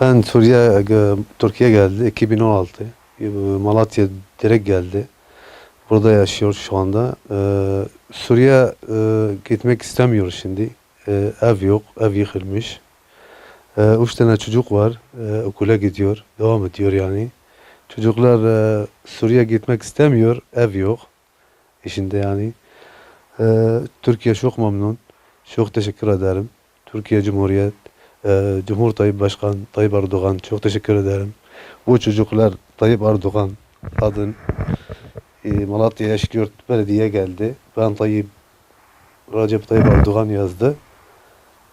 Ben Suriye, e, Türkiye geldi 2016. E, Malatya direkt geldi. Burada yaşıyor şu anda. E, Suriye e, gitmek istemiyor şimdi. E, ev yok, ev yıkılmış. E, üç tane çocuk var, e, okula gidiyor, devam ediyor yani. Çocuklar e, Suriye gitmek istemiyor, ev yok. İşinde yani. E, Türkiye çok memnun. Çok teşekkür ederim. Türkiye Cumhuriyet, e, Cumhur Tayyip Başkan Tayyip Erdoğan çok teşekkür ederim. Bu çocuklar Tayyip Erdoğan adın e, Malatya Yaşgört Belediye geldi. Ben Tayyip Recep Tayyip Erdoğan yazdı.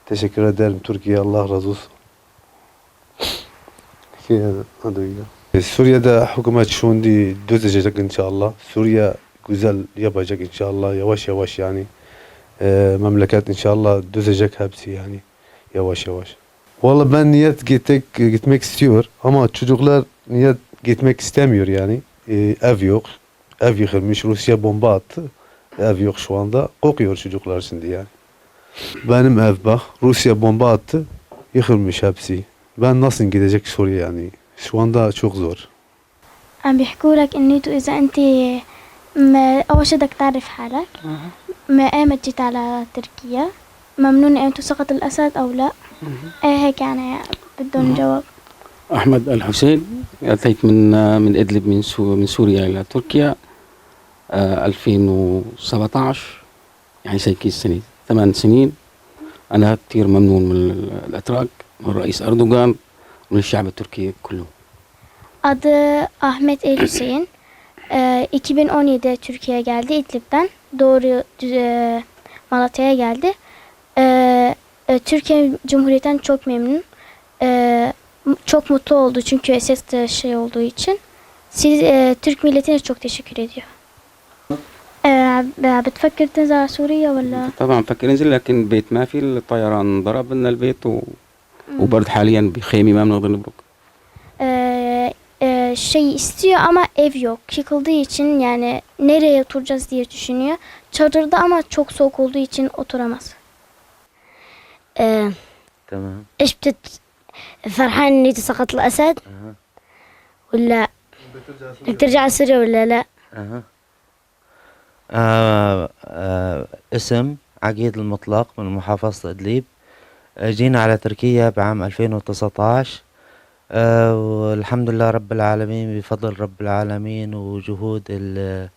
Teşekkür ederim Türkiye Allah razı olsun. Ki, hadi öyle. E, Suriye'de hükümet şimdi düzelecek inşallah. Suriye güzel yapacak inşallah yavaş yavaş yani. E, memleket inşallah düzecek hepsi yani yavaş yavaş. Vallahi ben niyet gitmek, gitmek istiyor ama çocuklar niyet gitmek istemiyor yani. E, ev yok. Ev yıkılmış. Rusya bomba attı. Ev yok şu anda. Kokuyor çocuklar şimdi yani. Benim ev bak. Rusya bomba attı. Yıkılmış hepsi. Ben nasıl gidecek Suriye yani? Şu anda çok zor. عم بيحكوا لك انه اذا انت ما اول شيء بدك تعرف حالك ما ايمت جيت على تركيا ممنون ايمتى سقط الأسد أو لا إيه هيك يعني بدهم جواب أحمد الحسين أتيت من من إدلب من سو من سوريا إلى تركيا آه، 2017 يعني زي كيس سنة ثمان سنين أنا كثير ممنون من ال- الأتراك من الرئيس أردوغان ومن الشعب التركي كله Adı Ahmet El Hüseyin. Ee, 2017'de Türkiye'ye geldi İdlib'den. Doğru e, Malatya'ya geldi. Ee, e, Türkiye Cumhuriyeti'nden çok memnun. Ee, m- çok mutlu oldu çünkü SS de şey olduğu için. Siz e, Türk milletine çok teşekkür ediyor. Ee, بتفكر تنزل على سوريا ولا طبعا فكر ننزل لكن البيت ما في الطيران ضرب لنا البيت و... وبرد حاليا بخيمة ما بنقدر نبرك Ee, e, şey istiyor ama ev yok. Yıkıldığı için yani nereye oturacağız diye düşünüyor. Çadırda ama çok soğuk olduğu için oturamaz. آه، تمام. إيش بتت فرحان إني سقط الأسد؟ أها. ولا بدك ترجع على سوريا ولا لا؟ أها. آه آه اسم عقيد المطلق من محافظة إدلب آه، جينا على تركيا بعام 2019 آه والحمد لله رب العالمين بفضل رب العالمين وجهود ال-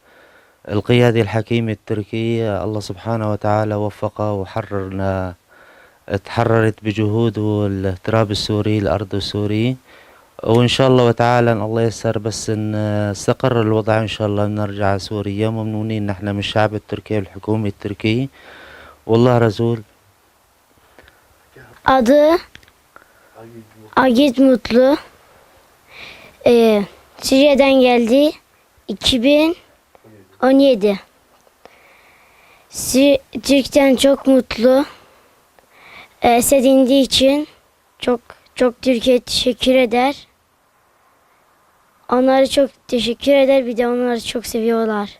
القيادة الحكيمة التركية. الله سبحانه وتعالى وفقه وحررنا تحررت بجهوده التراب السوري الأرض السوري. وإن شاء الله وتعالى الله يسر بس إن استقر الوضع إن شاء الله نرجع سوريا. وممنونين نحن من الشعب التركي والحكومة التركية والله رسول. adı Agit Mutlu ee, Suriye'den geldi. 2017 Si- Türk'ten çok mutlu. Ee, Esed indiği için çok çok Türkiye teşekkür eder. Onları çok teşekkür eder bir de onları çok seviyorlar